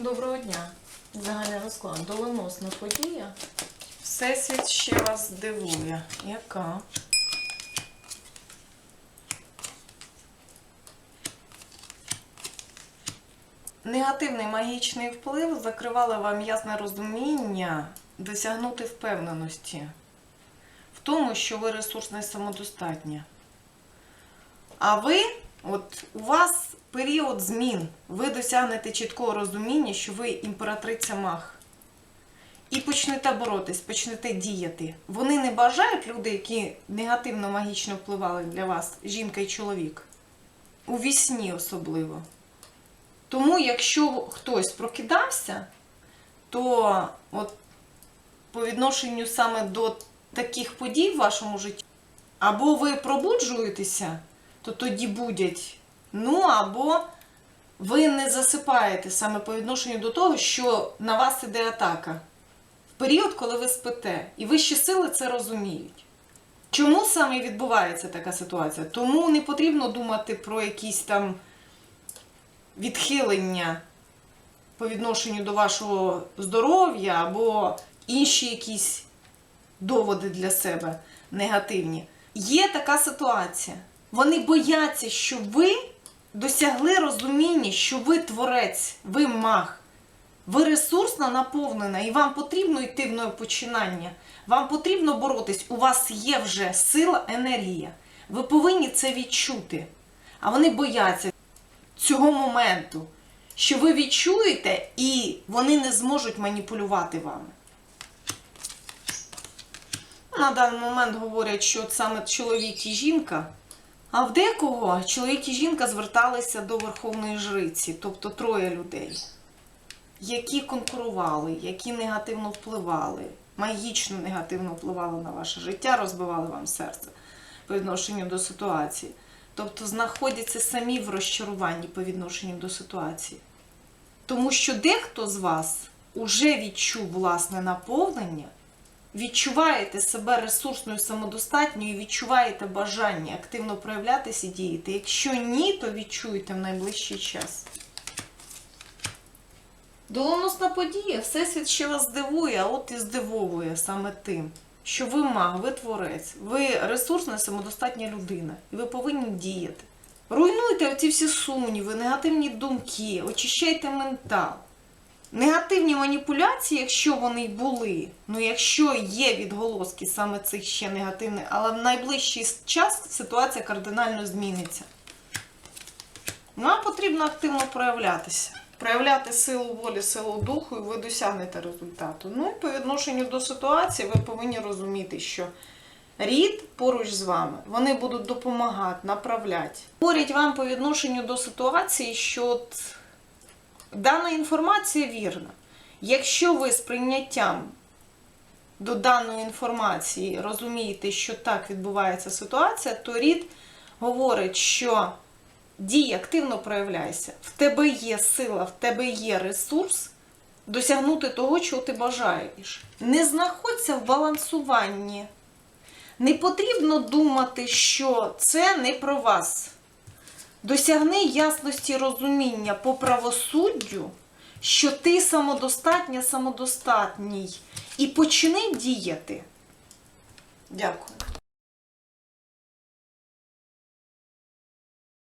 Доброго дня. Загальний розклад. Доленосна подія. Всесвіт ще вас здивує. Яка? Негативний магічний вплив закривали вам ясне розуміння досягнути впевненості в тому, що ви ресурсна і самодостатня. А ви, от у вас період змін, ви досягнете чіткого розуміння, що ви імператриця маг. І почнете боротись, почнете діяти. Вони не бажають люди, які негативно магічно впливали для вас, жінка і чоловік. У вісні особливо. Тому, якщо хтось прокидався, то от по відношенню саме до таких подій в вашому житті, або ви пробуджуєтеся, то тоді будять. Ну, або ви не засипаєте саме по відношенню до того, що на вас іде атака. В період, коли ви спите. І вищі сили це розуміють. Чому саме відбувається така ситуація? Тому не потрібно думати про якісь там відхилення по відношенню до вашого здоров'я або інші якісь доводи для себе негативні. Є така ситуація. Вони бояться, що ви досягли розуміння, що ви творець, ви маг, ви ресурсна наповнена, і вам потрібно йти в нове починання. Вам потрібно боротись. У вас є вже сила, енергія. Ви повинні це відчути. А вони бояться цього моменту, що ви відчуєте, і вони не зможуть маніпулювати вами. На даний момент говорять, що саме чоловік і жінка. А в декого чоловік і жінка зверталися до Верховної Жриці, тобто троє людей, які конкурували, які негативно впливали, магічно негативно впливали на ваше життя, розбивали вам серце по відношенню до ситуації. Тобто знаходяться самі в розчаруванні по відношенню до ситуації. Тому що дехто з вас уже відчув власне наповнення, відчуваєте себе ресурсною самодостатньою, відчуваєте бажання активно проявлятися і діяти. Якщо ні, то відчуєте в найближчий час. Доленосна подія, Всесвіт ще вас здивує, а от і здивовує саме тим, що ви маг, ви творець, ви ресурсна самодостатня людина, і ви повинні діяти. Руйнуйте оці всі сумніви, негативні думки, очищайте ментал. Негативні маніпуляції, якщо вони були, ну якщо є відголоски саме цих ще негативних, але в найближчий час ситуація кардинально зміниться. Нам потрібно активно проявлятися. Проявляти силу волі, силу духу, і ви досягнете результату. Ну і по відношенню до ситуації ви повинні розуміти, що рід поруч з вами, вони будуть допомагати, направляти. Говорять вам по відношенню до ситуації, що от дана інформація вірна. Якщо ви з прийняттям до даної інформації розумієте, що так відбувається ситуація, то рід говорить, що дій активно проявляйся. В тебе є сила, в тебе є ресурс досягнути того, чого ти бажаєш. Не знаходься в балансуванні. Не потрібно думати, що це не про вас. Досягни ясності розуміння по правосуддю, що ти самодостатня, самодостатній, і почни діяти. Дякую.